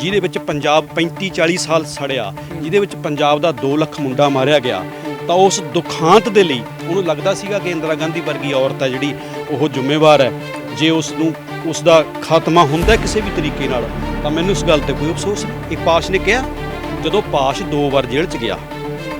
ਜਿਹਦੇ ਵਿੱਚ ਪੰਜਾਬ 35 40 ਸਾਲ ਸੜਿਆ, ਜਿਹਦੇ ਵਿੱਚ ਪੰਜਾਬ ਦਾ 2 ਲੱਖ ਮੁੰਡਾ ਮਾਰਿਆ ਗਿਆ, ਤਾਂ ਉਸ ਦੁਖਾਂਤ ਦੇ ਲਈ ਉਹਨੂੰ ਲੱਗਦਾ ਸੀਗਾ ਕਿ ਇੰਦਰਾ ਗਾਂਧੀ ਵਰਗੀ ਔਰਤ ਹੈ ਜਿਹੜੀ ਉਹ ਜ਼ਿੰਮੇਵਾਰ ਹੈ। ਜੇ ਉਸ ਨੂੰ ਉਸ ਦਾ ਖਾਤਮਾ ਹੁੰਦਾ ਕਿਸੇ ਵੀ ਤਰੀਕੇ ਨਾਲ, ਤਾਂ ਮੈਨੂੰ ਇਸ ਗੱਲ ਤੇ ਕੋਈ ਅਫਸੋਸ ਨਹੀਂ। ਇਹ ਪਾਸ਼ ਨੇ ਕਿਹਾ, ਜਦੋਂ ਪਾਸ਼ ਦੋ ਵਾਰ ਜੇਲ੍ਹ 'ਚ ਗਿਆ,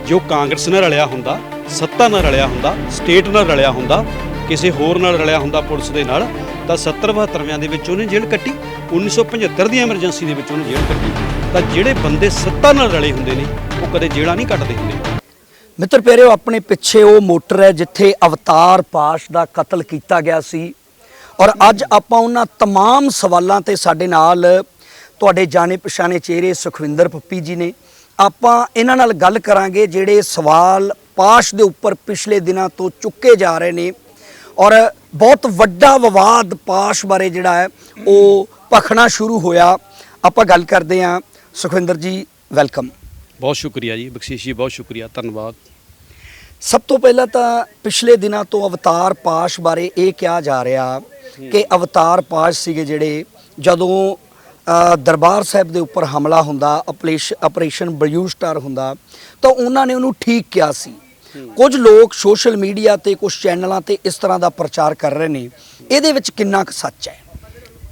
ਜੋ ਕਾਂਗਰਸ ਨਾਲ ਰਲਿਆ ਹੁੰਦਾ, ਸੱਤਾ ਨਾਲ ਰਲਿਆ ਹੁੰਦਾ, ਸਟੇਟ ਨਾਲ ਰਲਿਆ ਹੁੰਦਾ ਕਿਸੇ ਹੋਰ ਨਾਲ ਰਲਿਆ ਹੁੰਦਾ ਪੁਲਿਸ ਦੇ ਨਾਲ ਤਾਂ 70 72ਵਿਆਂ ਦੇ ਵਿੱਚ ਉਹਨੇ ਜੇਲ੍ਹ ਕੱਟੀ 1975 ਦੀ ਐਮਰਜੈਂਸੀ ਦੇ ਵਿੱਚ ਉਹਨੇ ਜੇਲ੍ਹ ਕੱਟੀ ਤਾਂ ਜਿਹੜੇ ਬੰਦੇ ਸੱਤਾ ਨਾਲ ਰਲੇ ਹੁੰਦੇ ਨੇ ਉਹ ਕਦੇ ਜੇਲ੍ਹਾਂ ਨਹੀਂ ਕੱਟਦੇ ਹੁੰਦੇ ਮਿੱਤਰ ਪਿਆਰਿਓ ਆਪਣੇ ਪਿੱਛੇ ਉਹ ਮੋਟਰ ਹੈ ਜਿੱਥੇ ਅਵਤਾਰ ਪਾਸ਼ ਦਾ ਕਤਲ ਕੀਤਾ ਗਿਆ ਸੀ ਔਰ ਅੱਜ ਆਪਾਂ ਉਹਨਾਂ तमाम ਸਵਾਲਾਂ ਤੇ ਸਾਡੇ ਨਾਲ ਤੁਹਾਡੇ ਜਾਣੇ ਪਛਾਣੇ ਚਿਹਰੇ ਸੁਖਵਿੰਦਰ ਪੱਪੀ ਜੀ ਨੇ ਆਪਾਂ ਇਹਨਾਂ ਨਾਲ ਗੱਲ ਕਰਾਂਗੇ ਜਿਹੜੇ ਸਵਾਲ ਪਾਸ਼ ਦੇ ਉੱਪਰ ਪਿਛਲੇ ਦਿਨਾਂ ਤੋਂ ਚੁੱਕੇ ਜਾ ਰਹੇ ਨੇ ਔਰ ਬਹੁਤ ਵੱਡਾ ਵਿਵਾਦ ਪਾਸ਼ ਬਾਰੇ ਜਿਹੜਾ ਹੈ ਉਹ ਭਖਣਾ ਸ਼ੁਰੂ ਹੋਇਆ। ਆਪਾਂ ਗੱਲ ਕਰਦੇ ਹਾਂ। ਸੁਖਵਿੰਦਰ ਜੀ ਵੈਲਕਮ। ਬਹੁਤ ਸ਼ੁਕਰੀਆ ਜੀ। ਬਖਸ਼ੀਸ਼ ਜੀ ਬਹੁਤ ਸ਼ੁਕਰੀਆ। ਧੰਨਵਾਦ। ਸਭ ਤੋਂ ਪਹਿਲਾਂ ਤਾਂ ਪਿਛਲੇ ਦਿਨਾਂ ਤੋਂ ਅਵਤਾਰ ਪਾਸ਼ ਬਾਰੇ ਇਹ ਕਿਹਾ ਜਾ ਰਿਹਾ ਕਿ ਅਵਤਾਰ ਪਾਸ਼ ਸੀਗੇ ਜਿਹੜੇ ਜਦੋਂ ਦਰਬਾਰ ਸਾਹਿਬ ਦੇ ਉੱਪਰ ਹਮਲਾ ਹੁੰਦਾ ਆਪਰੇਸ਼- ਆਪਰੇਸ਼ਨ ਬਲੂ ਸਟਾਰ ਹੁੰਦਾ ਤਾਂ ਉਹਨਾਂ ਨੇ ਉਹਨੂੰ ਠੀਕ ਕਿਹਾ ਸੀ। ਕੁਝ ਲੋਕ ਸੋਸ਼ਲ ਮੀਡੀਆ ਤੇ, ਕੁਝ ਚੈਨਲਾਂ ਤੇ ਇਸ ਤਰ੍ਹਾਂ ਦਾ ਪ੍ਰਚਾਰ ਕਰ ਰਹੇ ਨੇ। ਇਹਦੇ ਵਿੱਚ ਕਿੰਨਾ ਕੁ ਸੱਚ ਹੈ?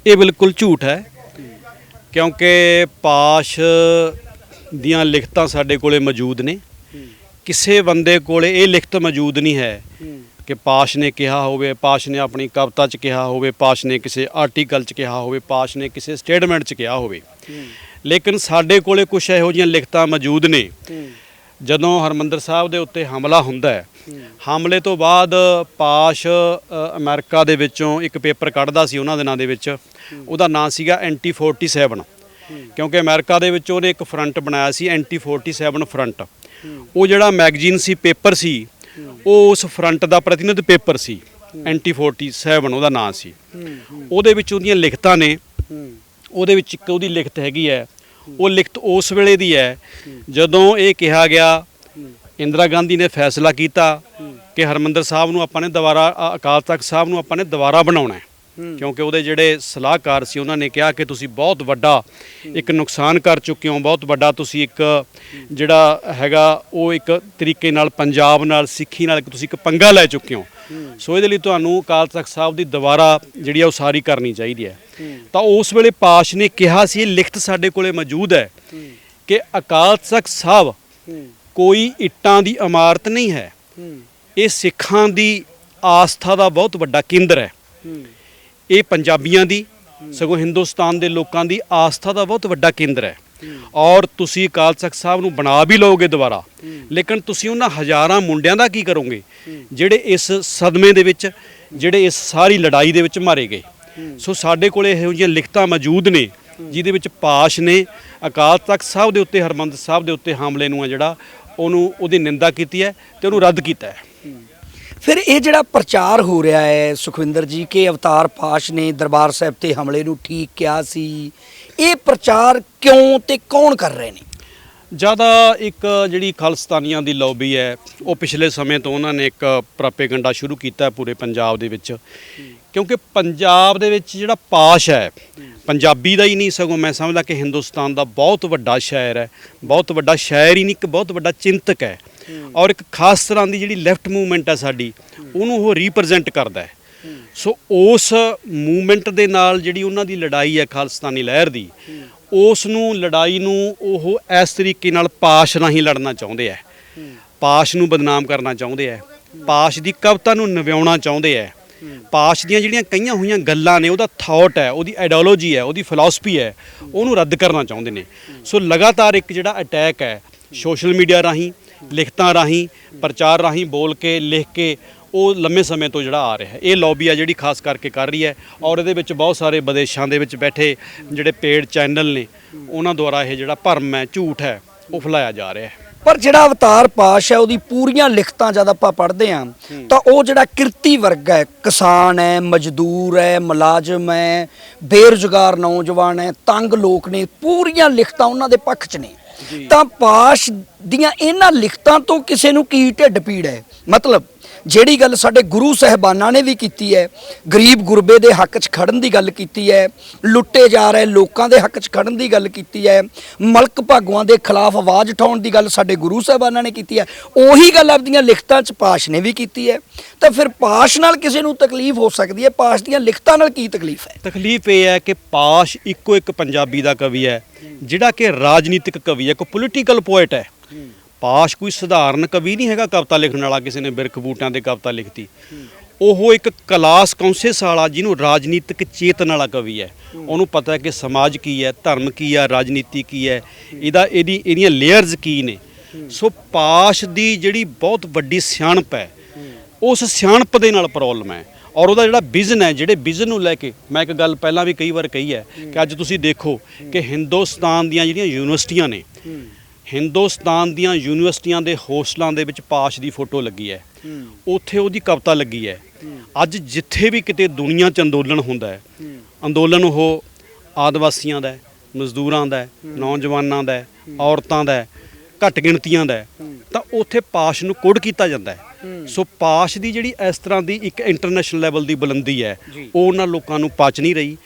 ਇਹ ਬਿਲਕੁਲ ਝੂਠ ਹੈ। ਕਿਉਂਕਿ ਪਾਸ਼ ਦੀਆਂ ਲਿਖਤਾਂ ਸਾਡੇ ਕੋਲੇ ਮੌਜੂਦ ਨੇ। ਕਿਸੇ ਬੰਦੇ ਕੋਲੇ ਇਹ ਲਿਖਤ ਮੌਜੂਦ ਨਹੀਂ ਹੈ ਕਿ ਪਾਸ਼ ਨੇ ਕਿਹਾ ਹੋਵੇ, ਪਾਸ਼ ਨੇ ਆਪਣੀ ਕਵਿਤਾ 'ਚ ਕਿਹਾ ਹੋਵੇ, ਪਾਸ਼ ਨੇ ਕਿਸੇ ਆਰਟੀਕਲ 'ਚ ਕਿਹਾ ਹੋਵੇ, ਪਾਸ਼ ਨੇ ਕਿਸੇ ਸਟੇਟਮੈਂਟ 'ਚ ਕਿਹਾ ਹੋਵੇ। ਲੇਕਿਨ ਸਾਡੇ ਕੋਲੇ ਕੁਝ ਇਹੋ ਜਿਹੀਆਂ ਲਿਖਤਾਂ ਮੌਜੂਦ ਨੇ ਜਦੋਂ ਹਰਮੰਦਰ ਸਾਹਿਬ ਦੇ ਉੱਤੇ ਹਮਲਾ ਹੁੰਦਾ ਹੈ ਹਮਲੇ ਤੋਂ ਬਾਅਦ ਪਾਸ਼ ਅ, ਅਮਰੀਕਾ ਦੇ ਵਿੱਚੋਂ ਇੱਕ ਪੇਪਰ ਕੱਢਦਾ ਸੀ ਉਹਨਾਂ ਦਿਨਾਂ ਦੇ ਵਿੱਚ। ਉਹਦਾ ਨਾਂ ਸੀਗਾ ਐਂਟੀ 47 ਕਿਉਂਕਿ ਅਮਰੀਕਾ ਦੇ ਵਿੱਚ ਉਹਨੇ ਇੱਕ ਫਰੰਟ ਬਣਾਇਆ ਸੀ ਐਂਟੀ 47 ਫਰੰਟ। ਉਹ ਜਿਹੜਾ ਮੈਗਜ਼ੀਨ ਸੀ ਪੇਪਰ ਸੀ ਉਹ ਉਸ ਫਰੰਟ ਦਾ ਪ੍ਰਤੀਨਿਧ ਪੇਪਰ ਸੀ ਐਂਟੀ 47 ਉਹਦਾ ਨਾਂ ਸੀ। ਉਹਦੇ ਵਿੱਚ ਉਹਦੀਆਂ ਲਿਖਤਾਂ ਨੇ। ਉਹਦੇ ਵਿੱਚ ਇੱਕ ਉਹਦੀ ਲਿਖਤ ਹੈਗੀ ਹੈ ਉਹ ਲਿਖਤ ਉਸ ਵੇਲੇ ਦੀ ਹੈ ਜਦੋਂ ਇਹ ਕਿਹਾ ਗਿਆ ਇੰਦਰਾ ਗਾਂਧੀ ਨੇ ਫੈਸਲਾ ਕੀਤਾ ਕਿ ਹਰਮੰਦਰ ਸਾਹਿਬ ਨੂੰ ਆਪਾਂ ਨੇ ਦੁਬਾਰਾ ਅਕਾਲ ਤਖਤ ਸਾਹਿਬ ਨੂੰ ਆਪਾਂ ਨੇ ਦੁਬਾਰਾ ਬਣਾਉਣਾ ਹੈ। ਕਿਉਂਕਿ ਉਹਦੇ ਜਿਹੜੇ ਸਲਾਹਕਾਰ ਸੀ, ਉਹਨਾਂ ਨੇ ਕਿਹਾ ਕਿ ਤੁਸੀਂ ਬਹੁਤ ਵੱਡਾ ਇੱਕ ਨੁਕਸਾਨ ਕਰ ਚੁੱਕੇ ਹੋ, ਬਹੁਤ ਵੱਡਾ ਤੁਸੀਂ ਇੱਕ ਜਿਹੜਾ ਹੈਗਾ, ਉਹ ਇੱਕ ਤਰੀਕੇ ਨਾਲ ਪੰਜਾਬ ਨਾਲ, ਸਿੱਖੀ ਨਾਲ ਤੁਸੀਂ ਇੱਕ ਪੰਗਾ ਲੈ ਚੁੱਕੇ ਹੋ। ਸੋ ਇਹਦੇ ਲਈ ਤੁਹਾਨੂੰ ਅਕਾਲ ਤਖਤ ਸਾਹਿਬ ਦੀ ਦੁਬਾਰਾ ਜਿਹੜੀ ਆ ਉਸਾਰੀ ਕਰਨੀ ਚਾਹੀਦੀ ਹੈ। ਤਾਂ ਉਸ ਵੇਲੇ ਪਾਸ਼ ਨੇ ਕਿਹਾ ਸੀ, ਇਹ ਲਿਖਤ ਸਾਡੇ ਕੋਲੇ ਮੌਜੂਦ ਹੈ ਕਿ ਅਕਾਲ ਤਖਤ ਸਾਹਿਬ ਕੋਈ ਇੱਟਾਂ ਦੀ ਇਮਾਰਤ ਨਹੀਂ ਹੈ। ਇਹ ਸਿੱਖਾਂ ਦੀ ਆਸਥਾ ਦਾ ਬਹੁਤ ਵੱਡਾ ਕੇਂਦਰ ਹੈ। ਇਹ ਪੰਜਾਬੀਆਂ ਦੀ, ਸਗੋਂ ਹਿੰਦੁਸਤਾਨ ਦੇ ਲੋਕਾਂ ਦੀ ਆਸਥਾ ਦਾ ਬਹੁਤ ਵੱਡਾ ਕੇਂਦਰ ਹੈ। ਔਰ ਤੁਸੀਂ ਅਕਾਲ ਤਖਤ ਸਾਹਿਬ ਨੂੰ ਬਣਾ ਵੀ ਲਓਗੇ ਦੁਬਾਰਾ, ਲੇਕਿਨ ਤੁਸੀਂ ਉਹਨਾਂ ਹਜ਼ਾਰਾਂ ਮੁੰਡਿਆਂ ਦਾ ਕੀ ਕਰੋਗੇ? ਜਿਹੜੇ ਇਸ ਸਦਮੇ ਦੇ ਵਿੱਚ, ਜਿਹੜੇ ਇਸ ਸਾਰੀ ਲੜਾਈ ਦੇ ਵਿੱਚ ਮਾਰੇ ਗਏ। ਸੋ ਸਾਡੇ ਕੋਲੇ ਇਹੋ ਜਿਹੀਆਂ ਲਿਖਤਾਂ ਮੌਜੂਦ ਨੇ, ਜਿਹਦੇ ਵਿੱਚ ਪਾਸ਼ ਨੇ ਅਕਾਲ ਤਖਤ ਸਾਹਿਬ ਦੇ ਉੱਤੇ, ਹਰਮੰਦਰ ਸਾਹਿਬ ਦੇ ਉੱਤੇ ਹਮਲੇ ਨੂੰ ਆ ਜਿਹੜਾ, ਉਹਨੂੰ, ਉਹਦੀ ਨਿੰਦਾ ਕੀਤੀ ਹੈ ਤੇ ਉਹਨੂੰ ਰੱਦ ਕੀਤਾ ਹੈ। ਫਿਰ ਇਹ ਜਿਹੜਾ ਪ੍ਰਚਾਰ ਹੋ ਰਿਹਾ ਹੈ, ਸੁਖਵਿੰਦਰ ਜੀ, ਕਿ ਅਵਤਾਰ ਪਾਸ਼ ਨੇ ਦਰਬਾਰ ਸਾਹਿਬ ਤੇ ਹਮਲੇ ਨੂੰ ਠੀਕ ਕਿਹਾ ਸੀ, ਇਹ ਪ੍ਰਚਾਰ ਕਿਉਂ ਤੇ ਕੌਣ ਕਰ ਰਹੇ ਨੇ? ਜ਼ਿਆਦਾ ਇੱਕ ਜਿਹੜੀ ਖਾਲਸਤਾਨੀਆਂ ਦੀ ਲੌਬੀ ਹੈ, ਉਹ ਪਿਛਲੇ ਸਮੇਂ ਤੋਂ ਉਹਨਾਂ ਨੇ ਇੱਕ ਪ੍ਰੋਪੇਗੈਂਡਾ ਸ਼ੁਰੂ ਕੀਤਾ ਪੂਰੇ ਪੰਜਾਬ ਦੇ ਵਿੱਚ। ਕਿਉਂਕਿ ਪੰਜਾਬ ਦੇ ਵਿੱਚ ਜਿਹੜਾ ਪਾਸ਼ ਹੈ, ਪੰਜਾਬੀ ਦਾ ਹੀ ਨਹੀਂ ਸਗੋਂ ਮੈਂ ਸਮਝਦਾ ਕਿ ਹਿੰਦੁਸਤਾਨ ਦਾ ਬਹੁਤ ਵੱਡਾ ਸ਼ਾਇਰ ਹੈ, ਬਹੁਤ ਵੱਡਾ ਸ਼ਾਇਰ ਹੀ ਨਹੀਂ, ਇੱਕ ਬਹੁਤ ਵੱਡਾ ਚਿੰਤਕ ਹੈ। ਔਰ ਇੱਕ ਖਾਸ ਤਰ੍ਹਾਂ ਦੀ ਜਿਹੜੀ ਲੈਫਟ ਮੂਵਮੈਂਟ ਹੈ ਸਾਡੀ ਉਹਨੂੰ ਉਹ ਰਿਪਰੈਜ਼ੈਂਟ ਕਰਦਾ ਹੈ। ਸੋ ਉਸ ਮੂਵਮੈਂਟ ਦੇ ਨਾਲ ਜਿਹੜੀ ਉਹਨਾਂ ਦੀ ਲੜਾਈ ਹੈ ਖਾਲਸਤਾਨੀ ਲਹਿਰ ਦੀ ਉਸ ਨੂੰ ਲੜਾਈ ਨੂੰ ਉਹ ਇਸ ਤਰੀਕੇ ਨਾਲ ਪਾਸ਼ ਰਾਹੀਂ ਲੜਨਾ ਚਾਹੁੰਦੇ ਹੈ। ਪਾਸ਼ ਨੂੰ ਬਦਨਾਮ ਕਰਨਾ ਚਾਹੁੰਦੇ ਹੈ। ਪਾਸ਼ ਦੀ ਕਵਿਤਾ ਨੂੰ ਨਵਿਆਉਣਾ ਚਾਹੁੰਦੇ ਹੈ। ਪਾਸ਼ ਦੀਆਂ ਜਿਹੜੀਆਂ ਕਈਆਂ ਹੋਈਆਂ ਗੱਲਾਂ ਨੇ ਉਹਦਾ ਥਾਟ ਹੈ ਉਹਦੀ ਆਈਡੀਓਲੋਜੀ ਹੈ ਉਹਦੀ ਫਿਲਾਸਫੀ ਹੈ ਉਹਨੂੰ ਰੱਦ ਕਰਨਾ ਚਾਹੁੰਦੇ ਨੇ। ਸੋ ਲਗਾਤਾਰ ਇੱਕ ਜਿਹੜਾ ਅਟੈਕ ਹੈ ਸੋਸ਼ਲ ਮੀਡੀਆ ਰਾਹੀਂ ਲਿਖਤਾਂ ਰਾਹੀਂ ਪ੍ਰਚਾਰ ਰਾਹੀਂ ਬੋਲ ਕੇ ਲਿਖ ਕੇ ਉਹ ਲੰਮੇ ਸਮੇਂ ਤੋਂ ਜਿਹੜਾ ਆ ਰਿਹਾ ਹੈ। ਇਹ ਲੌਬੀ ਆ ਜਿਹੜੀ ਖਾਸ ਕਰਕੇ ਕਰ ਰਹੀ ਹੈ ਔਰ ਇਹਦੇ ਵਿੱਚ ਬਹੁਤ ਸਾਰੇ ਵਿਦੇਸ਼ਾਂ ਦੇ ਵਿੱਚ ਬੈਠੇ ਜਿਹੜੇ ਪੇਡ ਚੈਨਲ ਨੇ ਉਹਨਾਂ ਦੁਆਰਾ ਇਹ ਜਿਹੜਾ ਭਰਮ ਹੈ ਝੂਠ ਹੈ ਉਹ ਫੈਲਾਇਆ ਜਾ ਰਿਹਾ ਹੈ। ਪਰ ਜਿਹੜਾ ਅਵਤਾਰ ਪਾਸ਼ ਹੈ ਉਹਦੀ ਪੂਰੀਆਂ ਲਿਖਤਾਂ ਜਦ ਆਪਾਂ ਪੜ੍ਹਦੇ ਹਾਂ। ਤਾਂ ਉਹ ਜਿਹੜਾ ਕਿਰਤੀ ਵਰਗ ਹੈ ਕਿਸਾਨ ਹੈ ਮਜ਼ਦੂਰ ਹੈ ਮੁਲਾਜ਼ਮ ਹੈ ਬੇਰੁਜ਼ਗਾਰ ਨੌਜਵਾਨ ਹੈ ਤੰਗ ਲੋਕ ਨੇ ਪੂਰੀਆਂ ਲਿਖਤਾਂ ਉਹਨਾਂ ਦੇ ਪੱਖ 'ਚ ਨੇ। ਤਾਂ ਪਾਸ਼ ਦੀਆਂ ਇਹਨਾਂ ਲਿਖਤਾਂ ਤੋਂ ਕਿਸੇ ਨੂੰ ਕੀ ਢਿੱਡ ਪੀੜ ਹੈ? ਮਤਲਬ ਜਿਹੜੀ ਗੱਲ ਸਾਡੇ ਗੁਰੂ ਸਹਿਬਾਨਾਂ ਨੇ ਵੀ ਕੀਤੀ ਹੈ, ਗਰੀਬ ਗੁਰਬੇ ਦੇ ਹੱਕ 'ਚ ਖੜਨ ਦੀ ਗੱਲ ਕੀਤੀ ਹੈ, ਲੁੱਟੇ ਜਾ ਰਹੇ ਲੋਕਾਂ ਦੇ ਹੱਕ 'ਚ ਖੜਨ ਦੀ ਗੱਲ ਕੀਤੀ ਹੈ, ਮਲਕ ਭਾਗੂਆਂ ਦੇ ਖਿਲਾਫ ਆਵਾਜ਼ ਉਠਾਉਣ ਦੀ ਗੱਲ ਸਾਡੇ ਗੁਰੂ ਸਹਿਬਾਨਾਂ ਨੇ ਕੀਤੀ ਹੈ, ਉਹੀ ਗੱਲ ਆਪਦੀਆਂ ਲਿਖਤਾਂ 'ਚ ਪਾਸ਼ ਨੇ ਵੀ ਕੀਤੀ ਹੈ। ਤਾਂ ਫਿਰ ਪਾਸ਼ ਨਾਲ ਕਿਸੇ ਨੂੰ ਤਕਲੀਫ ਹੋ ਸਕਦੀ ਹੈ? ਪਾਸ਼ ਦੀਆਂ ਲਿਖਤਾਂ ਨਾਲ ਕੀ ਤਕਲੀਫ ਹੈ? ਤਕਲੀਫ ਇਹ ਹੈ ਕਿ ਪਾਸ਼ ਇੱਕੋ ਇੱਕ ਪੰਜਾਬੀ ਦਾ ਕਵੀ ਹੈ, ਜਿਹੜਾ ਕਿ ਰਾਜਨੀਤਿਕ ਕਵੀ ਹੈ ਕੋਈ ਪੋਲੀਟੀਕਲ ਪੋਇਟ ਹੈ। ਪਾਸ਼ ਕੋਈ ਸਧਾਰਨ ਕਵੀ ਨਹੀਂ ਹੈਗਾ ਕਵਿਤਾ ਲਿਖਣ ਵਾਲਾ, ਕਿਸੇ ਨੇ ਬਿਰਖ ਬੂਟਿਆਂ ਤੇ ਕਵਿਤਾ ਲਿਖਤੀ। ਉਹ ਇੱਕ ਕਲਾਸ ਕੌਂਸਸ ਵਾਲਾ, ਜਿਹਨੂੰ ਰਾਜਨੀਤਿਕ ਚੇਤਨ ਵਾਲਾ ਕਵੀ ਹੈ। ਉਹਨੂੰ ਪਤਾ ਹੈ ਕਿ ਸਮਾਜ ਕੀ ਹੈ, ਧਰਮ ਕੀ ਹੈ, ਰਾਜਨੀਤੀ ਕੀ ਹੈ। ਇਹਦਾ, ਇਹਦੀ, ਇਹਦੀਆਂ ਲੇਅਰਸ ਕੀ ਨੇ। ਸੋ ਪਾਸ਼ ਦੀ ਜਿਹੜੀ ਬਹੁਤ ਵੱਡੀ ਸਿਆਣਪ ਹੈ, ਉਸ ਸਿਆਣਪ ਦੇ ਨਾਲ ਪ੍ਰੋਬਲਮ ਹੈ। ਔਰ ਉਹਦਾ ਜਿਹੜਾ ਵਿਜ਼ਨ ਹੈ, ਜਿਹੜੇ ਵਿਜ਼ਨ ਨੂੰ ਲੈ ਕੇ, ਮੈਂ ਇੱਕ ਗੱਲ ਪਹਿਲਾਂ ਵੀ ਕਈ ਵਾਰ ਕਹੀ ਹੈ ਕਿ ਅੱਜ ਤੁਸੀਂ ਦੇਖੋ ਕਿ ਹਿੰਦੁਸਤਾਨ ਦੀਆਂ ਜਿਹੜੀਆਂ ਯੂਨੀਵਰਸਿਟੀਆਂ ਨੇ ਹਿੰਦੁਸਤਾਨ ਦੀਆਂ ਯੂਨੀਵਰਸਿਟੀਆਂ ਦੇ ਹੋਸਟਲਾਂ ਦੇ ਵਿੱਚ ਪਾਸ਼ ਦੀ ਫੋਟੋ ਲੱਗੀ ਹੈ। ਉੱਥੇ ਉਹਦੀ ਕਵਿਤਾ ਲੱਗੀ ਹੈ। ਅੱਜ ਜਿੱਥੇ ਵੀ ਕਿਤੇ ਦੁਨੀਆ 'ਚ ਅੰਦੋਲਨ ਹੁੰਦਾ ਹੈ ਅੰਦੋਲਨ ਉਹ ਆਦਿਵਾਸੀਆਂ ਦਾ ਮਜ਼ਦੂਰਾਂ ਦਾ ਨੌਜਵਾਨਾਂ ਦਾ ਔਰਤਾਂ ਦਾ ਘੱਟ ਗਿਣਤੀਆਂ ਦਾ ਤਾਂ ਉੱਥੇ ਪਾਸ਼ ਨੂੰ ਕੋਡ ਕੀਤਾ ਜਾਂਦਾ ਹੈ। ਸੋ ਪਾਸ਼ ਦੀ ਜਿਹੜੀ ਇਸ ਤਰ੍ਹਾਂ ਦੀ ਇੱਕ ਇੰਟਰਨੈਸ਼ਨਲ ਲੈਵਲ ਦੀ ਬੁਲੰਦੀ ਹੈ ਉਹ ਉਹਨਾਂ ਲੋਕਾਂ ਨੂੰ ਪਚ ਨਹੀਂ ਰਹੀ।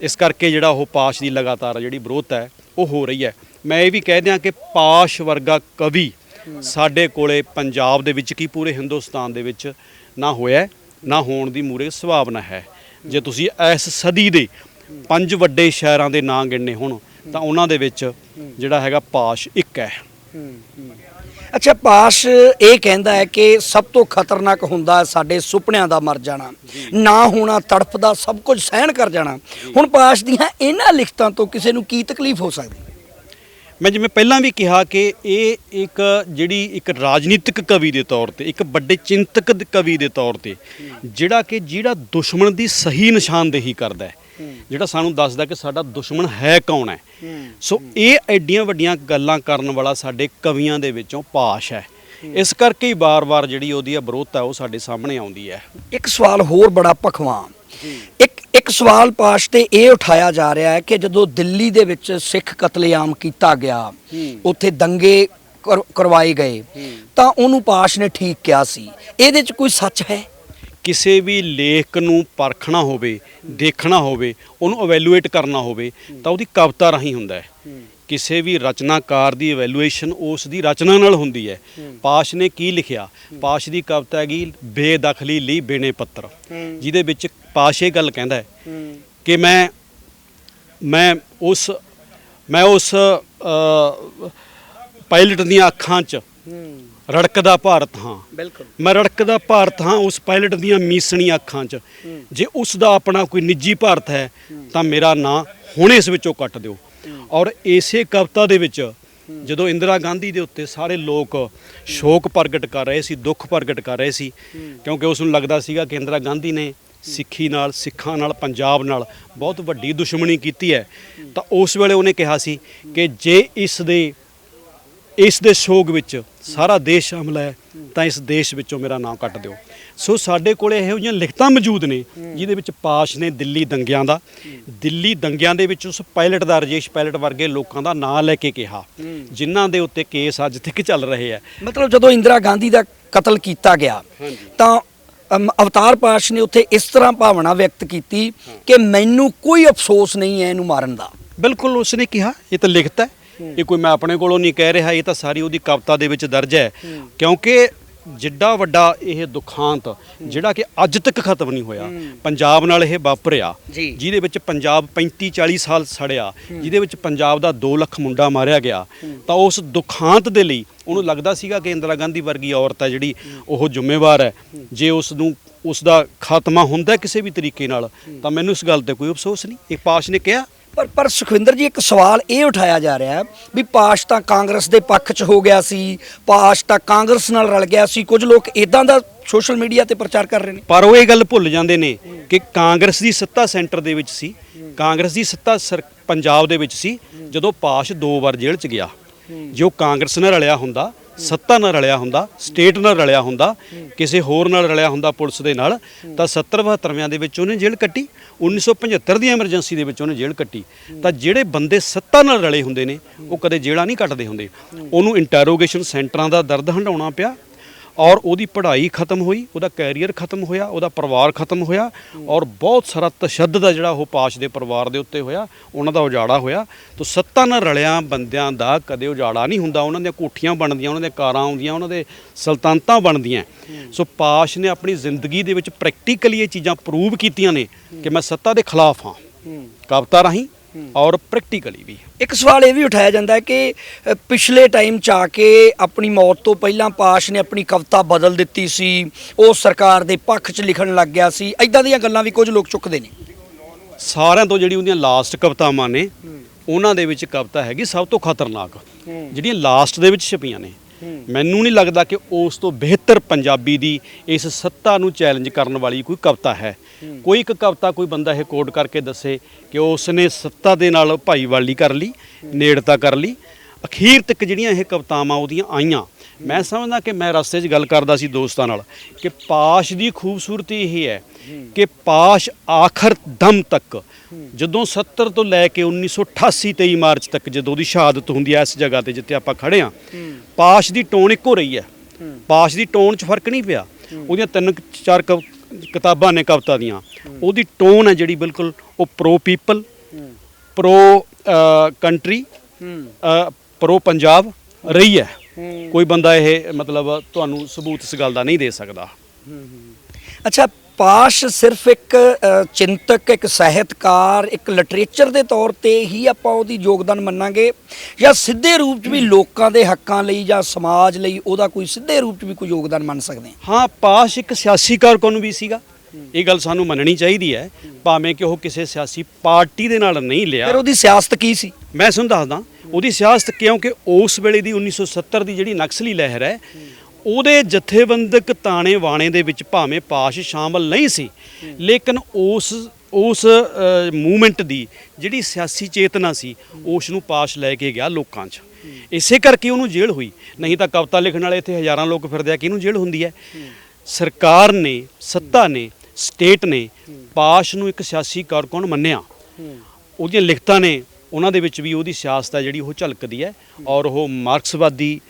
ਇਸ ਕਰਕੇ ਜਿਹੜਾ ਉਹ ਪਾਸ਼ ਦੀ ਲਗਾਤਾਰ ਜਿਹੜੀ ਵਿਰੋਧ ਹੈ ਉਹ ਹੋ ਰਹੀ ਹੈ। ਮੈਂ ਇਹ ਵੀ ਕਹਿ ਦਿਆਂ ਕਿ ਪਾਸ਼ ਵਰਗਾ ਕਵੀ ਸਾਡੇ ਕੋਲੇ ਪੰਜਾਬ ਦੇ ਵਿੱਚ ਕੀ ਪੂਰੇ ਹਿੰਦੁਸਤਾਨ ਦੇ ਵਿੱਚ ਨਾ ਹੋਇਆ ਨਾ ਹੋਣ ਦੀ ਮੂਰੇ ਸੁਭਾਵਨਾ ਹੈ। ਜੇ ਤੁਸੀਂ ਇਸ ਸਦੀ ਦੇ ਪੰਜ ਵੱਡੇ ਸ਼ਹਿਰਾਂ ਦੇ ਨਾਂ ਗਿਣਨੇ ਹੋਣ, ਤਾਂ ਉਹਨਾਂ ਦੇ ਵਿੱਚ ਜਿਹੜਾ ਹੈਗਾ ਪਾਸ਼ ਇੱਕ ਹੈ। ਅੱਛਾ, ਪਾਸ਼ ਇਹ ਕਹਿੰਦਾ ਹੈ ਕਿ ਸਭ ਤੋਂ ਖਤਰਨਾਕ ਹੁੰਦਾ ਸਾਡੇ ਸੁਪਨਿਆਂ ਦਾ ਮਰ ਜਾਣਾ, ਨਾ ਹੋਣਾ ਤੜਫ ਦਾ ਸਭ ਕੁਝ ਸਹਿਣ ਕਰ ਜਾਣਾ। ਹੁਣ ਪਾਸ਼ ਦੀਆਂ ਇਹਨਾਂ ਲਿਖਤਾਂ ਤੋਂ ਕਿਸੇ ਨੂੰ ਕੀ ਤਕਲੀਫ ਹੋ ਸਕਦੀ? ਮੈਂ ਜਿਵੇਂ ਪਹਿਲਾਂ ਵੀ ਕਿਹਾ ਕਿ ਇਹ ਇੱਕ ਜਿਹੜੀ ਇੱਕ ਰਾਜਨੀਤਿਕ ਕਵੀ ਦੇ ਤੌਰ ਤੇ, ਇੱਕ ਵੱਡੇ ਚਿੰਤਕ ਕਵੀ ਦੇ ਤੌਰ ਤੇ, ਜਿਹੜਾ ਕਿ ਜਿਹੜਾ ਦੁਸ਼ਮਣ ਦੀ ਸਹੀ ਨਿਸ਼ਾਨਦੇਹੀ ਕਰਦਾ ਹੈ, ਜਿਹੜਾ ਸਾਨੂੰ ਦੱਸਦਾ ਕਿ ਸਾਡਾ ਦੁਸ਼ਮਣ ਹੈ ਕੌਣ ਹੈ। ਸੋ ਇਹ ਐਡੀਆਂ ਵੱਡੀਆਂ ਗੱਲਾਂ ਕਰਨ ਵਾਲਾ ਸਾਡੇ ਕਵੀਆਂ ਦੇ ਵਿੱਚੋਂ ਪਾਸ਼ ਹੈ। ਇਸ ਕਰਕੇ ਹੀ ਬਾਰ-ਬਾਰ ਜਿਹੜੀ ਉਹਦੀ ਵਿਰੋਧਤਾ ਉਹ ਸਾਡੇ ਸਾਹਮਣੇ ਆਉਂਦੀ ਹੈ। ਇੱਕ ਸਵਾਲ ਹੋਰ ਬੜਾ ਭਖਵਾਂ ਇੱਕ ਇੱਕ ਸਵਾਲ ਪਾਸ਼ ਤੇ ਇਹ ਉਠਾਇਆ ਜਾ ਰਿਹਾ ਹੈ ਕਿ ਜਦੋਂ ਦਿੱਲੀ ਦੇ ਵਿੱਚ ਸਿੱਖ ਕਤਲੇਆਮ ਕੀਤਾ ਗਿਆ ਉੱਥੇ ਦੰਗੇ ਕਰ- ਕਰਵਾਏ ਗਏ ਤਾਂ ਉਹਨੂੰ ਪਾਸ਼ ਨੇ ਠੀਕ ਕਿਹਾ ਸੀ। ਇਹਦੇ 'ਚ ਕੋਈ ਸੱਚ ਹੈ? ਕਿਸੇ ਵੀ ਲੇਖ ਨੂੰ ਪਰਖਣਾ ਹੋਵੇ ਦੇਖਣਾ ਹੋਵੇ ਉਹਨੂੰ ਇਵੈਲੂਏਟ ਕਰਨਾ ਹੋਵੇ ਤਾਂ ਉਹਦੀ ਕਵਿਤਾ ਰਾਹੀਂ ਹੁੰਦਾ ਹੈ। ਕਿਸੇ ਵੀ ਰਚਨਾਕਾਰ ਦੀ ਇਵੈਲੂਏਸ਼ਨ ਉਸ ਦੀ ਰਚਨਾ ਨਾਲ ਹੁੰਦੀ ਹੈ। ਪਾਸ਼ ਨੇ ਕੀ ਲਿਖਿਆ? ਪਾਸ਼ ਦੀ ਕਵਿਤਾ ਹੈਗੀ ਬੇਦਖਲੀ ਲਈ ਬੇਨੇ ਪੱਤਰ। ਜਿਹਦੇ ਵਿੱਚ ਪਾਸ਼ ਇਹ ਗੱਲ ਕਹਿੰਦਾ ਹੈ ਕਿ ਮੈਂ ਮੈਂ ਉਸ ਮੈਂ ਉਸ ਪਾਇਲਟ ਦੀਆਂ ਅੱਖਾਂ 'ਚ ਰੜਕਦਾ ਭਾਰਤ ਹਾਂ। ਬਿਲਕੁਲ। ਮੈਂ ਰੜਕਦਾ ਭਾਰਤ ਹਾਂ ਉਸ ਪਾਇਲਟ ਦੀਆਂ ਮੀਸਣੀਆਂ ਅੱਖਾਂ 'ਚ। ਜੇ ਉਸ ਦਾ ਆਪਣਾ ਕੋਈ ਨਿੱਜੀ ਭਾਰਤ ਹੈ ਤਾਂ ਮੇਰਾ ਨਾਂ ਹੁਣੇ ਇਸ ਵਿੱਚੋਂ ਕੱਟ ਦਿਓ। ਔਰ ਇਸੇ ਕਵਿਤਾ ਦੇ ਵਿੱਚ ਜਦੋਂ ਇੰਦਰਾ ਗਾਂਧੀ ਦੇ ਉੱਤੇ ਸਾਰੇ ਲੋਕ ਸ਼ੋਕ ਪ੍ਰਗਟ ਕਰ ਰਹੇ ਸੀ ਦੁੱਖ ਪ੍ਰਗਟ ਕਰ ਰਹੇ ਸੀ ਕਿਉਂਕਿ ਉਸ ਨੂੰ ਲੱਗਦਾ ਸੀਗਾ ਕਿ ਇੰਦਰਾ ਗਾਂਧੀ ਨੇ ਸਿੱਖੀ ਨਾਲ ਸਿੱਖਾਂ ਨਾਲ ਪੰਜਾਬ ਨਾਲ ਬਹੁਤ ਵੱਡੀ ਦੁਸ਼ਮਣੀ ਕੀਤੀ ਹੈ। ਤਾਂ ਉਸ ਵੇਲੇ ਉਹਨੇ ਕਿਹਾ ਸੀ ਕਿ ਜੇ ਇਸ ਦੇ ਇਸ ਦੇ ਸ਼ੋਗ ਵਿੱਚ ਸਾਰਾ ਦੇਸ਼ ਸ਼ਾਮਲ ਹੈ ਤਾਂ ਇਸ ਦੇਸ਼ ਵਿੱਚੋਂ ਮੇਰਾ ਨਾਮ ਕੱਟ ਦਿਓ। ਸੋ ਸਾਡੇ ਕੋਲੇ ਇਹੋ ਜਿਹੀਆਂ ਲਿਖਤਾਂ ਮੌਜੂਦ ਨੇ ਜਿਹਦੇ ਵਿੱਚ ਪਾਸ਼ ਨੇ ਦਿੱਲੀ ਦੰਗਿਆਂ ਦਾ। ਦਿੱਲੀ ਦੰਗਿਆਂ ਦੇ ਵਿੱਚ ਉਸ ਪਾਇਲਟ ਦਾ ਰਜੇਸ਼ ਪਾਇਲਟ ਵਰਗੇ ਲੋਕਾਂ ਦਾ ਨਾਂ ਲੈ ਕੇ ਕਿਹਾ ਜਿਨ੍ਹਾਂ ਦੇ ਉੱਤੇ ਕੇਸ ਅੱਜ ਤੱਕ ਚੱਲ ਰਹੇ ਆ ਮਤਲਬ ਜਦੋਂ ਇੰਦਰਾ ਗਾਂਧੀ ਦਾ ਕਤਲ ਕੀਤਾ ਗਿਆ ਤਾਂ ਅਵਤਾਰ ਪਾਸ਼ ਨੇ ਉੱਥੇ ਇਸ ਤਰ੍ਹਾਂ ਭਾਵਨਾ ਵਿਅਕਤ ਕੀਤੀ ਕਿ ਮੈਨੂੰ ਕੋਈ ਅਫਸੋਸ ਨਹੀਂ ਹੈ ਇਹਨੂੰ ਮਾਰਨ ਦਾ। ਬਿਲਕੁਲ ਉਸਨੇ ਕਿਹਾ ਇਹ ਤਾਂ ਲਿਖਤ ਹੈ। ਇਹ ਕੋਈ ਮੈਂ ਆਪਣੇ ਕੋਲੋਂ ਨਹੀਂ ਕਹਿ ਰਿਹਾ ਇਹ ਤਾਂ ਸਾਰੀ ਉਹਦੀ ਕਵਿਤਾ ਦੇ ਵਿੱਚ ਦਰਜ ਹੈ। ਕਿਉਂਕਿ ਜਿੱਡਾ ਵੱਡਾ ਇਹ ਦੁਖਾਂਤ ਜਿਹੜਾ ਕਿ ਅੱਜ ਤੱਕ ਖਤਮ ਨਹੀਂ ਹੋਇਆ। ਪੰਜਾਬ ਨਾਲ ਇਹ ਵਾਪਰਿਆ। ਜਿਹਦੇ ਵਿੱਚ ਪੰਜਾਬ 35 40 ਸਾਲ ਸੜਿਆ। ਜਿਹਦੇ ਵਿੱਚ ਪੰਜਾਬ ਦਾ 2 ਲੱਖ ਮੁੰਡਾ ਮਾਰਿਆ ਗਿਆ। ਤਾਂ ਉਸ ਦੁਖਾਂਤ ਦੇ ਲਈ ਉਹਨੂੰ ਲੱਗਦਾ ਸੀਗਾ ਕਿ ਇੰਦਰਾ ਗਾਂਧੀ ਵਰਗੀ ਔਰਤ ਹੈ ਜਿਹੜੀ ਉਹ ਜ਼ਿੰਮੇਵਾਰ ਹੈ। ਜੇ ਉਸ ਨੂੰ ਉਸ ਦਾ ਖਾਤਮਾ ਹੁੰਦਾ ਕਿਸੇ ਵੀ ਤਰੀਕੇ ਨਾਲ ਤਾਂ ਮੈਨੂੰ ਇਸ ਗੱਲ ਤੇ ਕੋਈ ਅਫਸੋਸ ਨਹੀਂ। ਇਹ ਪਾਸ਼ ਨੇ ਕਿਹਾ ਪਰ ਪਰ ਸੁਖਵਿੰਦਰ ਜੀ, ਇੱਕ ਸਵਾਲ ਇਹ ਉਠਾਇਆ ਜਾ ਰਿਹਾ ਹੈ ਵੀ ਪਾਸ਼ ਤਾਂ ਕਾਂਗਰਸ ਦੇ ਪੱਖ 'ਚ ਹੋ ਗਿਆ ਸੀ, ਪਾਸ਼ ਤਾਂ ਕਾਂਗਰਸ ਨਾਲ ਰਲ ਗਿਆ ਸੀ, ਕੁਝ ਲੋਕ ਇਦਾਂ ਦਾ ਸੋਸ਼ਲ ਮੀਡੀਆ ਤੇ ਪ੍ਰਚਾਰ ਕਰ ਰਹੇ ਨੇ। ਪਰ ਉਹ ਇਹ ਗੱਲ ਭੁੱਲ ਜਾਂਦੇ ਨੇ ਕਿ ਕਾਂਗਰਸ ਦੀ ਸੱਤਾ ਸੈਂਟਰ ਦੇ ਵਿੱਚ ਸੀ, ਕਾਂਗਰਸ ਦੀ ਸੱਤਾ ਸਰ- ਪੰਜਾਬ ਦੇ ਵਿੱਚ ਸੀ, ਜਦੋਂ ਪਾਸ਼ ਦੋ ਵਾਰ ਜੇਲ੍ਹ 'ਚ ਗਿਆ। ਜੋ ਕਾਂਗਰਸ ਨਾਲ ਰਲਿਆ ਹੁੰਦਾ ਸੱਤਾ ਨਾਲ ਰਲਿਆ ਹੁੰਦਾ, ਸਟੇਟ ਨਾਲ ਰਲਿਆ ਹੁੰਦਾ, ਕਿਸੇ ਹੋਰ ਨਾਲ ਰਲਿਆ ਹੁੰਦਾ ਪੁਲਿਸ ਦੇ ਨਾਲ, ਤਾਂ 70 72ਵਿਆਂ ਦੇ ਵਿੱਚ ਉਹਨੇ ਜੇਲ੍ਹ ਕੱਟੀ 1975 ਦੀ ਐਮਰਜੈਂਸੀ ਦੇ ਵਿੱਚ ਉਹਨੇ ਜੇਲ੍ਹ ਕੱਟੀ। ਤਾਂ ਜਿਹੜੇ ਬੰਦੇ ਸੱਤਾ ਨਾਲ ਰਲੇ ਹੁੰਦੇ ਨੇ, ਉਹ ਕਦੇ ਜੇਲ੍ਹਾਂ ਨਹੀਂ ਕੱਟਦੇ ਹੁੰਦੇ। ਉਹਨੂੰ ਇੰਟਰੋਗੇਸ਼ਨ ਸੈਂਟਰਾਂ ਦਾ ਦਰਦ ਹੰਡਾਉਣਾ ਪਿਆ ਔਰ ਉਹਦੀ ਪੜ੍ਹਾਈ ਖਤਮ ਹੋਈ ਉਹਦਾ ਕੈਰੀਅਰ ਖਤਮ ਹੋਇਆ ਉਹਦਾ ਪਰਿਵਾਰ ਖਤਮ ਹੋਇਆ ਔਰ ਬਹੁਤ ਸਾਰਾ ਤਸ਼ੱਦਦ ਆ ਜਿਹੜਾ ਉਹ ਪਾਸ਼ ਦੇ ਪਰਿਵਾਰ ਦੇ ਉੱਤੇ ਹੋਇਆ ਉਹਨਾਂ ਦਾ ਉਜਾੜਾ ਹੋਇਆ। ਤਾਂ ਸੱਤਾ ਨਾਲ ਰਲਿਆਂ ਬੰਦਿਆਂ ਦਾ ਕਦੇ ਉਜਾੜਾ ਨਹੀਂ ਹੁੰਦਾ ਉਹਨਾਂ ਦੀਆਂ ਕੋਠੀਆਂ ਬਣਦੀਆਂ ਉਹਨਾਂ ਦੀਆਂ ਕਾਰਾਂ ਆਉਂਦੀਆਂ ਉਹਨਾਂ ਦੇ ਸਲਤਨਤਾਂ ਬਣਦੀਆਂ। ਸੋ ਪਾਸ਼ ਨੇ ਆਪਣੀ ਜ਼ਿੰਦਗੀ ਦੇ ਵਿੱਚ ਪ੍ਰੈਕਟੀਕਲੀ ਇਹ ਚੀਜ਼ਾਂ ਪ੍ਰੂਵ ਕੀਤੀਆਂ ਨੇ ਕਿ ਮੈਂ ਸੱਤਾ ਦੇ ਖਿਲਾਫ ਹਾਂ। ਕਵਿਤਾ ਰਾਹੀਂ ਔਰ ਪ੍ਰੈਕਟੀਕਲੀ ਵੀ। ਇੱਕ ਸਵਾਲ ਇਹ ਵੀ ਉਠਾਇਆ ਜਾਂਦਾ ਹੈ ਕਿ ਪਿਛਲੇ ਟਾਈਮ ਚ ਆ ਕੇ ਆਪਣੀ ਮੌਤ ਤੋਂ ਪਹਿਲਾਂ ਪਾਸ਼ ਨੇ ਆਪਣੀ ਕਵਿਤਾ ਬਦਲ ਦਿੱਤੀ ਸੀ ਉਹ ਸਰਕਾਰ ਦੇ ਪੱਖ ਚ ਲਿਖਣ ਲੱਗ ਗਿਆ ਸੀ। ਐਦਾਂ ਦੀਆਂ ਗੱਲਾਂ ਵੀ ਕੁਝ ਲੋਕ ਚੁੱਕਦੇ ਨੇ। ਸਾਰਿਆਂ ਤੋਂ ਜਿਹੜੀ ਉਹਦੀਆਂ ਲਾਸਟ ਕਵਿਤਾਵਾਂ ਨੇ ਉਹਨਾਂ ਦੇ ਵਿੱਚ ਕਵਿਤਾ ਹੈਗੀ ਸਭ ਤੋਂ ਖਤਰਨਾਕ। ਜਿਹੜੀਆਂ ਲਾਸਟ ਦੇ ਵਿੱਚ ਛਪੀਆਂ ਨੇ। ਮੈਨੂੰ ਨਹੀਂ ਲੱਗਦਾ ਕਿ ਉਸ ਤੋਂ ਬਿਹਤਰ ਪੰਜਾਬੀ ਦੀ ਇਸ ਸੱਤਾ ਨੂੰ ਚੈਲੰਜ ਕਰਨ ਵਾਲੀ ਕੋਈ ਕਵਿਤਾ ਹੈ। ਕੋਈ ਇੱਕ ਕਵਿਤਾ ਕੋਈ ਬੰਦਾ ਇਹ ਕੋਡ ਕਰਕੇ ਦੱਸੇ ਕਿ ਉਸ ਨੇ ਸੱਤਾ ਦੇ ਨਾਲ ਭਾਈਵਾਲੀ ਕਰ ਲਈ ਨੇੜਤਾ ਕਰ ਲਈ। ਅਖੀਰ ਤੱਕ ਜਿਹੜੀਆਂ ਇਹ ਕਵਿਤਾਵਾਂ ਉਹਦੀਆਂ ਆਈਆਂ ਮੈਂ ਸਮਝਦਾ ਕਿ ਮੈਂ ਰਸਤੇ 'ਚ ਗੱਲ ਕਰਦਾ ਸੀ ਦੋਸਤਾਂ ਨਾਲ ਕਿ ਪਾਸ਼ ਦੀ ਖੂਬਸੂਰਤੀ ਇਹ ਹੈ ਕਿ ਪਾਸ਼ ਆਖਰ ਦਮ ਤੱਕ, ਜਦੋਂ 70 ਤੋਂ ਲੈ ਕੇ 1988 23 ਮਾਰਚ ਤੱਕ ਜਦੋਂ ਉਹਦੀ ਸ਼ਹਾਦਤ ਹੁੰਦੀ ਹੈ ਇਸ ਜਗ੍ਹਾ ਤੇ ਜਿੱਥੇ ਆਪਾਂ ਖੜੇ ਆ ਪਾਸ਼ ਦੀ ਟੋਨ ਇੱਕੋ ਰਹੀ ਹੈ। ਪਾਸ਼ ਦੀ ਟੋਨ 'ਚ ਫ਼ਰਕ ਨਹੀਂ ਪਿਆ। ਉਹਦੀਆਂ ਤਿੰਨ ਚਾਰ ਕਵ- ਕਿਤਾਬਾਂ ਨੇ ਕਵਿਤਾ ਦੀਆਂ। ਉਹਦੀ ਟੋਨ ਹੈ ਜਿਹੜੀ ਬਿਲਕੁਲ ਉਹ pro people, pro country pro Punjab ਰਹੀ ਹੈ। ਕੋਈ ਬੰਦਾ ਇਹ ਮਤਲਬ ਤੁਹਾਨੂੰ ਸਬੂਤ ਇਸ ਗੱਲ ਦਾ ਨਹੀਂ ਦੇ ਸਕਦਾ। ਅੱਛਾ ਪਾਸ਼ ਸਿਰਫ ਇੱਕ ਚਿੰਤਕ ਇੱਕ ਸਾਹਿਤਕਾਰ ਇੱਕ ਲਿਟਰੇਚਰ ਦੇ ਤੌਰ ਤੇ ਹੀ ਆਪਾਂ ਉਹਦੀ ਯੋਗਦਾਨ ਮੰਨਾਂਗੇ ਜਾਂ ਸਿੱਧੇ ਰੂਪ 'ਚ ਵੀ ਲੋਕਾਂ ਦੇ ਹੱਕਾਂ ਲਈ ਜਾਂ ਸਮਾਜ ਲਈ ਉਹਦਾ ਕੋਈ ਸਿੱਧੇ ਰੂਪ 'ਚ ਵੀ ਕੋਈ ਯੋਗਦਾਨ ਮੰਨ ਸਕਦੇ ਹਾਂ? ਹਾਂ ਪਾਸ਼ ਇੱਕ ਸਿਆਸੀ ਕਾਰਕੁਨ ਵੀ ਸੀਗਾ? ਇਹ ਗੱਲ ਸਾਨੂੰ ਮੰਨਣੀ ਚਾਹੀਦੀ ਹੈ ਭਾਵੇਂ ਕਿ ਉਹ ਕਿਸੇ ਸਿਆਸੀ ਪਾਰਟੀ ਦੇ ਨਾਲ ਨਹੀਂ ਲਿਆ। ਫਿਰ ਉਹਦੀ ਸਿਆਸਤ ਕੀ ਸੀ? ਮੈਂ ਤੁਹਾਨੂੰ ਦੱਸਦਾ ਉਹਦੀ ਸਿਆਸਤ ਕਿਉਂਕਿ ਉਸ ਵੇਲੇ ਦੀ 1970 ਦੀ ਜਿਹੜੀ ਨਕਸਲੀ ਲਹਿਰ ਹੈ ਉਹਦੇ ਜਥੇਬੰਦਕ ਤਾਣੇ ਬਾਣੇ ਦੇ ਵਿੱਚ ਭਾਵੇਂ ਪਾਸ਼ ਸ਼ਾਮਲ ਨਹੀਂ ਸੀ ਲੇਕਿਨ ਉਸ ਉਸ ਮੂਵਮੈਂਟ ਦੀ ਜਿਹੜੀ ਸਿਆਸੀ ਚੇਤਨਾ ਸੀ ਉਸ ਨੂੰ ਪਾਸ਼ ਲੈ ਕੇ ਗਿਆ ਲੋਕਾਂ 'ਚ। ਇਸੇ ਕਰਕੇ ਉਹਨੂੰ ਜੇਲ੍ਹ ਹੋਈ। ਨਹੀਂ ਤਾਂ ਕਵਿਤਾ ਲਿਖਣ ਵਾਲੇ ਇੱਥੇ ਹਜ਼ਾਰਾਂ ਲੋਕ ਫਿਰਦੇ ਆ ਕਿਹਨੂੰ ਜੇਲ੍ਹ ਹੁੰਦੀ ਹੈ? ਸਰਕਾਰ ਨੇ ਸੱਤਾ ਨੇ ਸਟੇਟ ਨੇ ਪਾਸ਼ ਨੂੰ ਇੱਕ ਸਿਆਸੀ ਕਾਰਕੁਨ ਮੰਨਿਆ? ਉਹਦੀਆਂ ਲਿਖਤਾਂ ਨੇ, ਉਹਨਾਂ ਦੇ ਵਿੱਚ ਵੀ ਉਹਦੀ ਸਿਆਸਤ ਹੈ ਜਿਹੜੀ ਉਹ ਝਲਕਦੀ ਹੈ ਔਰ ਉਹ ਮਾਰਕਸਵਾਦੀ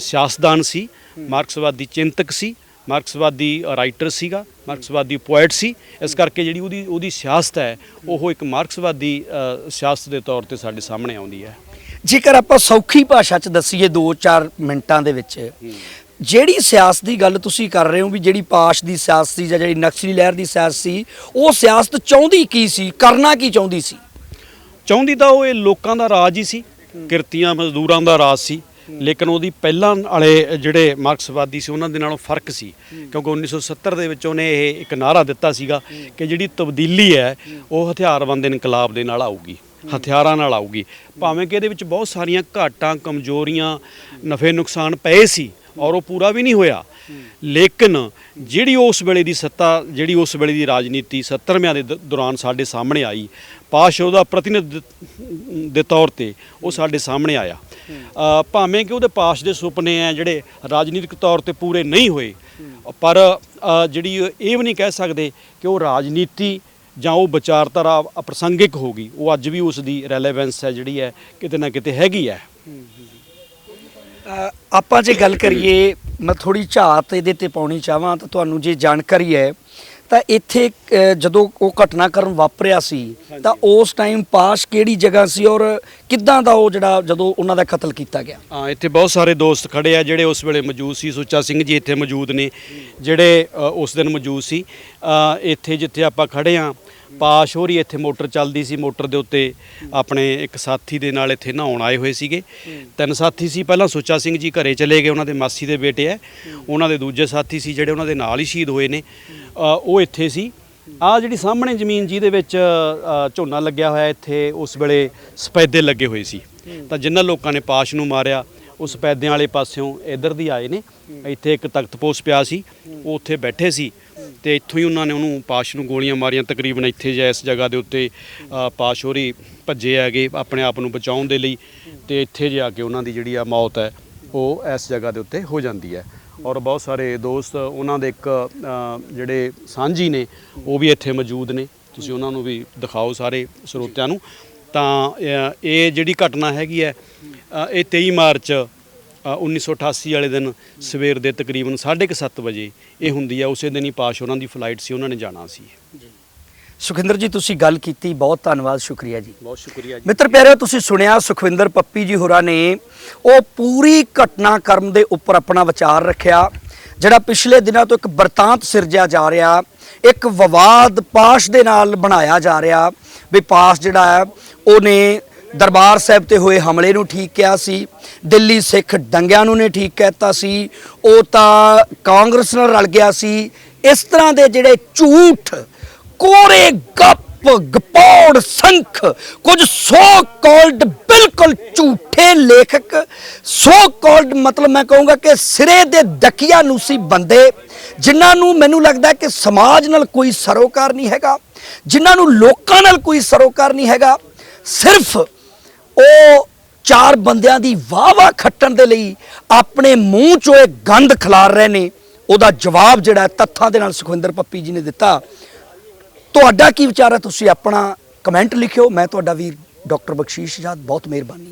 ਸਿਆਸਤਦਾਨ ਸੀ, ਮਾਰਕਸਵਾਦੀ ਚਿੰਤਕ ਸੀ, ਮਾਰਕਸਵਾਦੀ ਰਾਈਟਰ ਸੀਗਾ, ਮਾਰਕਸਵਾਦੀ ਪੋਇਟ ਸੀ। ਇਸ ਕਰਕੇ ਜਿਹੜੀ ਉਹਦੀ ਉਹਦੀ ਸਿਆਸਤ ਹੈ, ਉਹ ਇੱਕ ਮਾਰਕਸਵਾਦੀ ਸਿਆਸਤ ਦੇ ਤੌਰ ਤੇ ਸਾਡੇ ਸਾਹਮਣੇ ਆਉਂਦੀ ਹੈ। ਜੇਕਰ ਆਪਾਂ ਸੌਖੀ ਭਾਸ਼ਾ 'ਚ ਦੱਸੀਏ 2-4 ਮਿੰਟਾਂ ਦੇ ਵਿੱਚ ਜਿਹੜੀ ਸਿਆਸਤ ਦੀ ਗੱਲ ਤੁਸੀਂ ਕਰ ਰਹੇ ਹੋ ਵੀ ਜਿਹੜੀ ਪਾਸ਼ ਦੀ ਸਿਆਸਤ ਸੀ ਜਾਂ ਜਿਹੜੀ ਨਕਸਲੀ ਲਹਿਰ ਦੀ ਸਿਆਸਤ ਸੀ, ਉਹ ਸਿਆਸਤ ਚਾਹੁੰਦੀ ਕੀ ਸੀ, ਕਰਨਾ ਕੀ ਚਾਹੁੰਦੀ ਸੀ? ਚਾਹੁੰਦੀ ਤਾਂ ਉਹ ਇਹ ਲੋਕਾਂ ਦਾ ਰਾਜ ਹੀ ਸੀ, ਕਿਰਤੀਆਂ, ਮਜ਼ਦੂਰਾਂ ਦਾ ਰਾਜ ਸੀ, ਲੇਕਿਨ ਉਹਦੀ ਪਹਿਲਾਂ ਵਾਲੇ ਜਿਹੜੇ ਮਾਰਕਸਵਾਦੀ ਸੀ, ਉਹਨਾਂ ਦੇ ਨਾਲੋਂ ਫ਼ਰਕ ਸੀ, ਕਿਉਂਕਿ 1970 ਦੇ ਵਿੱਚ ਉਹਨੇ ਇਹ ਇੱਕ ਨਾਰਾ ਦਿੱਤਾ ਸੀਗਾ ਕਿ ਜਿਹੜੀ ਤਬਦੀਲੀ ਹੈ, ਉਹ ਹਥਿਆਰਬੰਦ ਇਨਕਲਾਬ ਦੇ ਨਾਲ ਆਊਗੀ, ਹਥਿਆਰਾਂ ਨਾਲ ਆਊਗੀ। ਭਾਵੇਂ ਕਿ ਇਹਦੇ ਵਿੱਚ ਬਹੁਤ ਸਾਰੀਆਂ ਘਾਟਾਂ, ਕਮਜ਼ੋਰੀਆਂ, ਨਫੇ, ਨੁਕਸਾਨ ਪਏ ਸੀ ਔਰ ਉਹ ਪੂਰਾ ਵੀ ਨਹੀਂ ਹੋਇਆ। ਲੇਕਿਨ ਜਿਹੜੀ ਉਸ ਵੇਲੇ ਦੀ ਸੱਤਾ ਜਿਹੜੀ ਉਸ ਵੇਲੇ ਦੀ ਰਾਜਨੀਤੀ 70ਵਿਆਂ ਦੇ ਦ- ਦੌਰਾਨ ਸਾਡੇ ਸਾਹਮਣੇ ਆਈ ਪਾਸ਼ ਉਹਦਾ ਪ੍ਰਤੀਨਿਧ ਦੇ ਤੌਰ ਤੇ ਉਹ ਸਾਡੇ ਸਾਹਮਣੇ ਆਇਆ। ਅ, ਭਾਵੇਂ ਕਿ ਉਹਦੇ ਪਾਸ਼ ਦੇ ਸੁਪਨੇ ਆ ਜਿਹੜੇ ਰਾਜਨੀਤਿਕ ਤੌਰ ਤੇ ਪੂਰੇ ਨਹੀਂ ਹੋਏ ਪਰ ਅ, ਜਿਹੜੀ ਇਹ ਵੀ ਨਹੀਂ ਕਹਿ ਸਕਦੇ ਕਿ ਉਹ ਰਾਜਨੀਤੀ ਜਾਂ ਉਹ ਵਿਚਾਰਧਾਰਾ ਅਪ੍ਰਸੰਗਿਕ ਹੋ ਗਈ ਉਹ ਅੱਜ ਵੀ ਉਸ ਦੀ ਰੈਲੇਵੈਂਸ ਹੈ ਜਿਹੜੀ ਹੈ ਕਿਤੇ ਨਾ ਕਿਤੇ ਹੈਗੀ ਹੈ। ਆਪਾਂ ਜੇ ਗੱਲ ਕਰੀਏ ਮੈਂ ਥੋੜੀ ਝਾਤ ਇਹਦੇ ਤੇ ਪਾਉਣੀ ਚਾਹਾਂ ਤਾਂ ਤੁਹਾਨੂੰ ਜੇ ਜਾਣਕਾਰੀ ਹੈ ਤਾਂ ਇੱਥੇ ਜਦੋਂ ਉਹ ਘਟਨਾਕ੍ਰਮ ਵਾਪਰਿਆ ਸੀ ਤਾਂ ਉਸ ਟਾਈਮ ਪਾਸ਼ ਕਿਹੜੀ ਜਗ੍ਹਾ ਸੀ ਔਰ ਕਿੱਦਾਂ ਦਾ ਉਹ ਜਿਹੜਾ ਜਦੋਂ ਉਹਨਾਂ ਦਾ ਕਤਲ ਕੀਤਾ ਗਿਆ? ਹਾਂ ਇੱਥੇ ਬਹੁਤ ਸਾਰੇ ਦੋਸਤ ਖੜੇ ਆ ਜਿਹੜੇ ਉਸ ਵੇਲੇ ਮੌਜੂਦ ਸੀ ਸੁੱਚਾ ਸਿੰਘ ਜੀ ਇੱਥੇ ਮੌਜੂਦ ਨੇ ਜਿਹੜੇ ਉਸ ਦਿਨ ਮੌਜੂਦ ਸੀ। ਇੱਥੇ ਜਿੱਥੇ ਆਪਾਂ ਖੜੇ ਆ ਪਾਸ਼ ਹੋ ਰਹੀ ਇੱਥੇ ਮੋਟਰ ਚੱਲਦੀ ਸੀ, ਮੋਟਰ ਦੇ ਉੱਤੇ ਆਪਣੇ ਇੱਕ ਸਾਥੀ ਦੇ ਨਾਲ ਇੱਥੇ ਨਹਾਉਣ ਆਏ ਹੋਏ ਸੀਗੇ। ਤਿੰਨ ਸਾਥੀ ਸੀ, ਪਹਿਲਾਂ ਸੁੱਚਾ ਸਿੰਘ ਜੀ ਘਰੇ ਚਲੇ ਗਏ, ਉਹਨਾਂ ਦੇ ਮਾਸੀ ਦੇ ਬੇਟੇ ਐ। ਉਹਨਾਂ ਦੇ ਦੂਜੇ ਸਾਥੀ ਸੀ, ਜਿਹੜੇ ਉਹਨਾਂ ਦੇ ਨਾਲ ਹੀ ਸ਼ਹੀਦ ਹੋਏ ਨੇ। ਉਹ ਇੱਥੇ ਸੀ। ਆ ਜਿਹੜੀ ਸਾਹਮਣੇ ਜ਼ਮੀਨ ਜਿਹਦੇ ਵਿੱਚ ਝੋਨਾ ਲੱਗਿਆ ਹੋਇਆ ਇੱਥੇ, ਉਸ ਵੇਲੇ ਸਪੈਦੇ ਲੱਗੇ ਹੋਏ ਸੀ। ਤਾਂ ਜਿਨ੍ਹਾਂ ਲੋਕਾਂ ਨੇ ਪਾਸ਼ ਨੂੰ ਮਾਰਿਆ ਉਸ ਪੈਦਿਆਂ ਵਾਲੇ ਪਾਸਿਓਂ ਇੱਧਰ ਦੀ ਆਏ ਨੇ। ਇੱਥੇ ਇੱਕ ਤਖਤਪੋਸ਼ ਪਿਆ ਸੀ। ਉਹ ਉੱਥੇ ਬੈਠੇ ਸੀ ਤੇ ਇੱਥੋਂ ਹੀ ਉਹਨਾਂ ਨੇ ਉਹਨੂੰ ਪਾਸ਼ ਨੂੰ ਗੋਲੀਆਂ ਮਾਰੀਆਂ। ਤਕਰੀਬਨ ਇੱਥੇ ਜਿਹਾ ਇਸ ਜਗ੍ਹਾ ਦੇ ਉੱਤੇ ਪਾਸ਼ ਹੋਰੀ ਭੱਜੇ ਹੈਗੇ ਆਪਣੇ ਆਪ ਨੂੰ ਬਚਾਉਣ ਦੇ ਲਈ ਤੇ ਇੱਥੇ ਜੇ ਆ ਕੇ ਉਹਨਾਂ ਦੀ ਜਿਹੜੀ ਆ ਮੌਤ ਹੈ, ਉਹ ਇਸ ਜਗ੍ਹਾ ਦੇ ਉੱਤੇ ਹੋ ਜਾਂਦੀ ਹੈ। ਔਰ ਬਹੁਤ ਸਾਰੇ ਦੋਸਤ ਉਹਨਾਂ ਦੇ ਇੱਕ ਜਿਹੜੇ ਸਾਂਝੀ ਨੇ, ਉਹ ਵੀ ਇੱਥੇ ਮੌਜੂਦ ਨੇ। ਤੁਸੀਂ ਉਹਨਾਂ ਨੂੰ ਵੀ ਦਿਖਾਓ ਸਾਰੇ ਸਰੋਤਿਆਂ ਨੂੰ। ਤਾਂ ਇਹ ਜਿਹੜੀ ਘਟਨਾ ਹੈਗੀ ਹੈ ਇਹ 23 ਮਾਰਚ ਅ, 1988 ਵਾਲੇ ਦਿਨ ਸਵੇਰ ਦੇ ਤਕਰੀਬਨ 7:30 ਵਜੇ ਇਹ ਹੁੰਦੀ ਹੈ ਉਸੇ ਦਿਨ ਹੀ ਪਾਸ਼ ਉਹਨਾਂ ਦੀ ਫਲਾਈਟ ਸੀ ਉਹਨਾਂ ਨੇ ਜਾਣਾ ਸੀ। ਸੁਖਿੰਦਰ ਜੀ ਤੁਸੀਂ ਗੱਲ ਕੀਤੀ ਬਹੁਤ ਧੰਨਵਾਦ ਸ਼ੁਕਰੀਆ ਜੀ। ਬਹੁਤ ਸ਼ੁਕਰੀਆ ਮਿੱਤਰ ਪਿਆਰਿਓ ਤੁਸੀਂ ਸੁਣਿਆ ਸੁਖਵਿੰਦਰ ਪੱਪੀ ਜੀ ਹੋਰਾਂ ਨੇ ਉਹ ਪੂਰੀ ਘਟਨਾਕ੍ਰਮ ਦੇ ਉੱਪਰ ਆਪਣਾ ਵਿਚਾਰ ਰੱਖਿਆ ਜਿਹੜਾ ਪਿਛਲੇ ਦਿਨਾਂ ਤੋਂ ਇੱਕ ਵਰਤਾਂਤ ਸਿਰਜਿਆ ਜਾ ਰਿਹਾ ਇੱਕ ਵਿਵਾਦ ਪਾਸ਼ ਦੇ ਨਾਲ ਬਣਾਇਆ ਜਾ ਰਿਹਾ ਵੀ ਪਾਸ਼ ਜਿਹੜਾ ਹੈ ਉਹਨੇ ਦਰਬਾਰ ਸਾਹਿਬ ਤੇ ਹੋਏ ਹਮਲੇ ਨੂੰ ਠੀਕ ਕਿਹਾ ਸੀ, ਦਿੱਲੀ ਸਿੱਖ ਦੰਗਿਆਂ ਨੂੰ ਨੇ ਠੀਕ ਕਹਿਤਾ ਸੀ, ਉਹ ਤਾਂ ਕਾਂਗਰਸ ਨਾਲ ਰਲ ਗਿਆ ਸੀ। ਇਸ ਤਰ੍ਹਾਂ ਦੇ ਜਿਹੜੇ ਝੂਠ, ਕੋਰੇ ਗੱਪ, ਗਪੌੜ ਸੰਖ, ਕੁਝ ਸੋ ਕਾਲਡ ਬਿਲਕੁਲ ਝੂਠੇ ਲੇਖਕ ਸੋ ਕਾਲਡ ਮਤਲਬ ਮੈਂ ਕਹੂੰਗਾ ਕਿ ਸਿਰੇ ਦੇ ਦਕੀਆ ਨੂਸੀ ਬੰਦੇ, ਜਿਨ੍ਹਾਂ ਨੂੰ ਮੈਨੂੰ ਲੱਗਦਾ ਕਿ ਸਮਾਜ ਨਾਲ ਕੋਈ ਸਰੋਕਾਰ ਨਹੀਂ ਹੈਗਾ, ਜਿਨ੍ਹਾਂ ਨੂੰ ਲੋਕਾਂ ਨਾਲ ਕੋਈ ਸਰੋਕਾਰ ਨਹੀਂ ਹੈਗਾ, ਸਿਰਫ ਉਹ ਚਾਰ ਬੰਦਿਆਂ ਦੀ ਵਾਹ ਵਾਹ ਖੱਟਣ ਦੇ ਲਈ ਆਪਣੇ ਮੂੰਹ ਚੋਂ ਇਹ ਗੰਦ ਖਿਲਾਰ ਰਹੇ ਨੇ। ਉਹਦਾ ਜਵਾਬ ਜਿਹੜਾ ਤੱਥਾਂ ਦੇ ਨਾਲ ਸੁਖਵਿੰਦਰ ਪੱਪੀ ਜੀ ਨੇ ਦਿੱਤਾ। ਤੁਹਾਡਾ ਕੀ ਵਿਚਾਰ ਹੈ? ਤੁਸੀਂ ਆਪਣਾ ਕਮੈਂਟ ਲਿਖਿਓ। ਮੈਂ ਤੁਹਾਡਾ ਵੀਰ ਡਾਕਟਰ ਬਖਸ਼ੀਸ਼ ਆਜ਼ਾਦ ਬਹੁਤ ਮਿਹਰਬਾਨੀ।